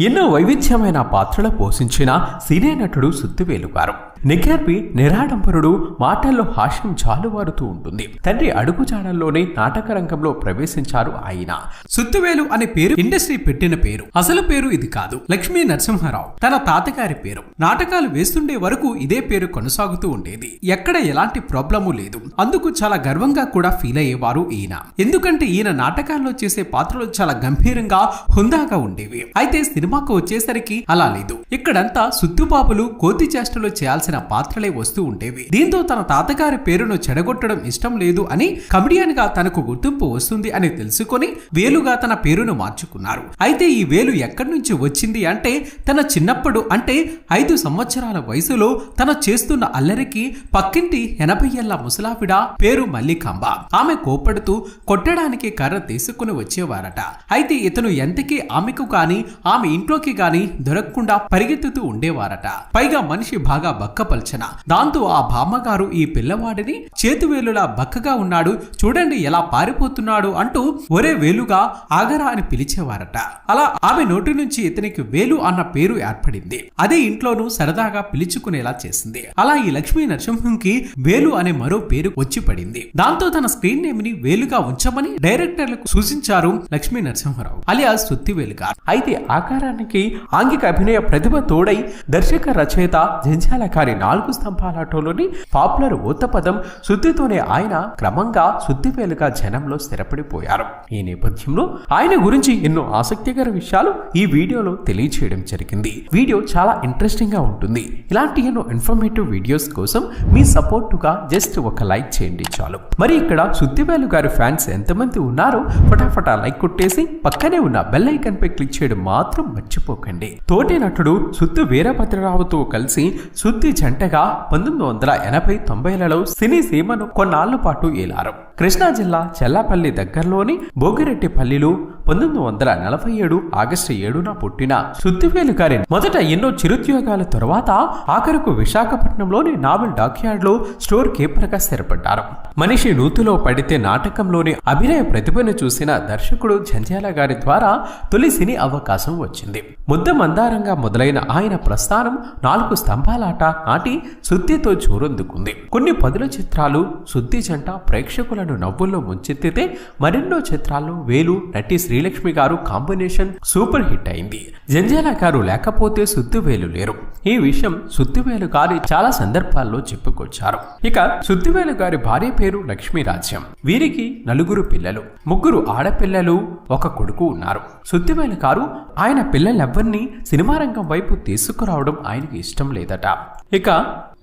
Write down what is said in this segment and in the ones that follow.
ఎన్నో వైవిధ్యమైన పాత్రలు పోషించిన సినీ నటుడు సుత్తివేలు గారు. నిఖేర్పి నిరాడంబరుడు మాటల్లో హాస్యం చాలువారుతూ ఉంటుంది. తండ్రి అడుగుజాడల్లోనే నాటక రంగంలో ప్రవేశించారు ఆయన. సుత్తివేలు అనే పేరు ఇండస్ట్రీ పెట్టిన పేరు. అసలు పేరు ఇది కాదు. లక్ష్మీ నరసింహారావు. తన తాతగారి పేరు. నాటకాలు వేస్తుండే వరకు ఇదే పేరు కొనసాగుతూ ఉండేది. ఎక్కడ ఎలాంటి ప్రాబ్లము లేదు. అందుకు చాలా గర్వంగా కూడా ఫీల్ అయ్యేవారు ఈయన. ఎందుకంటే ఈయన నాటకాల్లో చేసే పాత్రలు చాలా గంభీరంగా హుందాగా ఉండేవి. అయితే సినిమాకు వచ్చేసరికి అలా లేదు. ఇక్కడంతా సుత్తుబాబులు కోతి చేష్టలు చేయాల్సిన పాత్రలే వస్తూ ఉండేవి. దీంతో తన తాతగారి పేరును చెడగొట్టడం ఇష్టం లేదు అని కమిడియన్గా తనకు గుర్తింపు వస్తుంది అని తెలుసుకొని వేలుగా తన పేరును మార్చుకున్నారు. అయితే ఈ వేలు ఎక్కడి నుంచి వచ్చింది అంటే తన చిన్నప్పుడు అంటే ఐదు సంవత్సరాల వయసులో తన చేస్తున్న అల్లరికి పక్కింటి ఎనభై ఏళ్ళ ముసలావిడ పేరు మల్లికాంబ. ఆమె కోపడుతూ కొట్టడానికి కర్ర తీసుకుని వచ్చేవారట. అయితే ఇతను ఎంతకీ ఆమెకు కాని ఆమె ఇంట్లోకి గాని దొరకకుండా పరిగెత్తుతూ ఉండేవారట. పైగా మనిషి బాగా బక్కపల్చన. దాంతో ఆ బామ్మగారు ఈ పిల్లవాడిని చేతివేలులా బక్కగా ఉన్నాడు చూడండి ఎలా పారిపోతున్నాడు అంటూ ఒరే వేలుగా ఆగరా అని పిలిచేవారట. అలా ఆమె నోటి నుంచి ఇతనికి వేలు అన్న పేరు ఏర్పడింది. అదే ఇంట్లోనూ సరదాగా పిలుచుకునేలా చేసింది. అలా ఈ లక్ష్మీ నరసింహంకి వేలు అనే మరో పేరు వచ్చి పడింది. దాంతో తన స్క్రీన్ నేమ్ని వేలుగా ఉంచమని డైరెక్టర్లకు సూచించారు లక్ష్మీ నరసింహరావు అలియాస్ సుత్తి వేలుగా అయితే ఆకారానికి ఆంగిక అభినయ ప్రతిభ తోడై దర్శక రచయిత జంజాల జంజాలకారి నాలుగు స్తంభాలాటోలోని పాపులర్ ఉత్తపదం శుద్ధితోనే ఆయన క్రమంగా శుద్ధివేలుగా జనంలో స్థిరపడిపోయారు. ఈ నేపథ్యంలో ఆయన గురించి ఎన్నో ఆసక్తికర విషయాలు ఈ వీడియోలో తెలియచేయడం జరిగింది. వీడియో చాలా ఇంట్రెస్టింగ్గా ఉంటుంది. ఇలాంటి ఎన్నో ఇన్ఫర్మేటివ్ వీడియోస్ కోసం మీ సపోర్టుగా జస్ట్ ఒక లైక్ చేయండి చాలు. మరి ఇక్కడ శుద్ధివేలు గారి ఫ్యాన్స్ ఎంతమంది ఉన్నారో ఫటాఫటా లైక్ కొట్టేసి పక్కనే ఉన్న బెల్ ఐకన్ పై క్లిక్ చేయడం మాత్రం మర్చిపోకండి. తోటి నటుడు సుత్తి వీరభద్రరావుతో కలిసి సుద్ది జంటగా పంతొమ్మిది వందల ఎనభై తొంభైలలో సినీ సీమను కొన్నాళ్ళ పాటు ఏలారు. కృష్ణా జిల్లా చెల్లాపల్లి దగ్గరలోని భోగిరెడ్డిపల్లిలో పంతొమ్మిది వందల నలభై ఏడు ఆగస్టు ఏడున పుట్టిన సుత్తివేలు గారి మొదట ఎన్నో చిరుద్యోగాల తర్వాత ఆఖరుకు విశాఖపట్నంలోని నావెల్ డాక్యార్డ్లో స్టోర్ కీపర్గా స్థిరపడ్డారు మనిషి నూతులో పడితే నాటకంలోని అభినయ ప్రతిభను చూసిన దర్శకుడు జంధ్యాల గారి ద్వారా తొలి సినీ అవకాశం వచ్చింది. ముద్ద మందారంగా మొదలైన ఆయన ప్రస్థానం నాలుగు స్తంభాలాట నాటి సుత్తితో చూరందుకుంది. కొన్ని పదుల చిత్రాలు సుత్తి జంట ప్రేక్షకులను నవ్వుల్లో ముంచెత్తితే మరెన్నో చిత్రాల్లో వేలు నటి శ్రీ శ్రీలక్ష్మి గారు కాంబినేషన్ సూపర్ హిట్ అయింది. జంజాల గారు లేకపోతే సుత్తివేలు లేరు. ఈ విషయం సుత్తివేలు గారి చాలా సందర్భాల్లో చెప్పుకొచ్చారు. ఇక సుత్తివేలు గారి భార్య పేరు లక్ష్మీరాజ్యం వీరికి నలుగురు పిల్లలు. ముగ్గురు ఆడపిల్లలు ఒక కొడుకు ఉన్నారు. సుత్తివేలు గారు ఆయన పిల్లలెవ్వరినీ సినిమా రంగం వైపు తీసుకురావడం ఆయనకి ఇష్టం లేదట. ఇక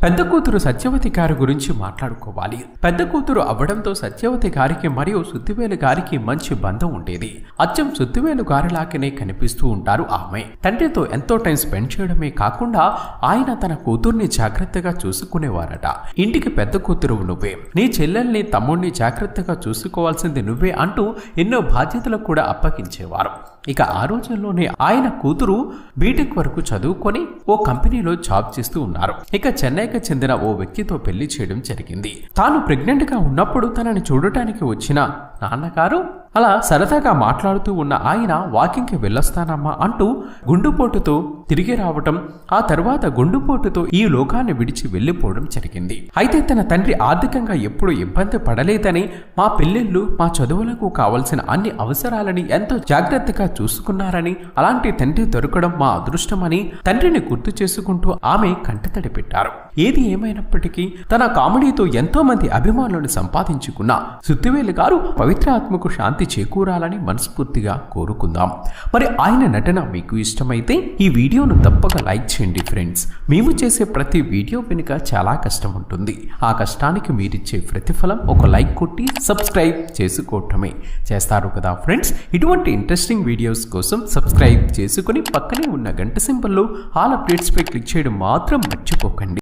పెద్ద కూతురు సత్యవతి గారి గురించి మాట్లాడుకోవాలి. పెద్ద కూతురు అవ్వడంతో సత్యవతి గారికి మరియు సుత్తివేలు గారికి మంచి బంధం ఉండేది. అచ్చం సుత్తివేలు గారిలాగానే కనిపిస్తూ ఉంటారు ఆమె. తండ్రితో ఎంతో టైం స్పెండ్ చేయడమే కాకుండా ఆయన తన కూతుర్ని జాగ్రత్తగా చూసుకునేవారట. ఇంటికి పెద్ద కూతురు నువ్వే. నీ చెల్లెల్ని తమ్ముడిని జాగ్రత్తగా చూసుకోవాల్సింది నువ్వే అంటూ ఎన్నో బాధ్యతలు కూడా అప్పగించేవారు. ఇక ఆ రోజుల్లోనే ఆయన కూతురు బీటెక్ వరకు చదువుకొని ఓ కంపెనీలో జాబ్ చేస్తూ ఉన్నారు. ఇక చెన్నై చెన్నైకి చెందిన ఓ వ్యక్తితో పెళ్ళి చేయడం జరిగింది. తాను ప్రెగ్నెంట్గా ఉన్నప్పుడు తనని చూడటానికి వచ్చిన నాన్నగారు అలా సరదాగా మాట్లాడుతూ ఉన్న ఆయన వాకింగ్కి వెళ్ళొస్తానమ్మా అంటూ గుండుపోటుతో తిరిగి రావటం ఆ తర్వాత గుండుపోటుతో ఈ లోకాన్ని విడిచి వెళ్ళిపోవడం జరిగింది. అయితే తన తండ్రి ఆర్థికంగా ఎప్పుడు ఇబ్బంది పడలేదని మా పిల్లలు మా చదువులకు కావలసిన అన్ని అవసరాలని ఎంతో జాగ్రత్తగా చూసుకున్నారని అలాంటి తండ్రి దొరకడం మా అదృష్టమని తండ్రిని గుర్తు చేసుకుంటూ ఆమె కంటతడి పెట్టారు. ఏది ఏమైనప్పటికీ తన కామెడీతో ఎంతో మంది అభిమానులను సంపాదించుకున్న సుత్తివేలు గారు పవిత్ర ఆత్మకు శాంతి చేకూరాలని మనస్ఫూర్తిగా కోరుకుందాం. మరి ఆయన నటన మీకు ఇష్టమైతే ఈ వీడియోను తప్పక లైక్ చేయండి ఫ్రెండ్స్. మేము చేసే ప్రతి వీడియో వెనుక చాలా కష్టం ఉంటుంది. ఆ కష్టానికి మీరిచ్చే ప్రతిఫలం ఒక లైక్ కొట్టి సబ్స్క్రైబ్ చేసుకోవటమే. చేస్తారు కదా ఫ్రెండ్స్? ఇటువంటి ఇంట్రెస్టింగ్ వీడియోస్ కోసం సబ్స్క్రైబ్ చేసుకుని పక్కనే ఉన్న గంట సింబల్లో ఆల్ అప్డేట్స్పై క్లిక్ చేయడం మాత్రం మర్చిపోకండి.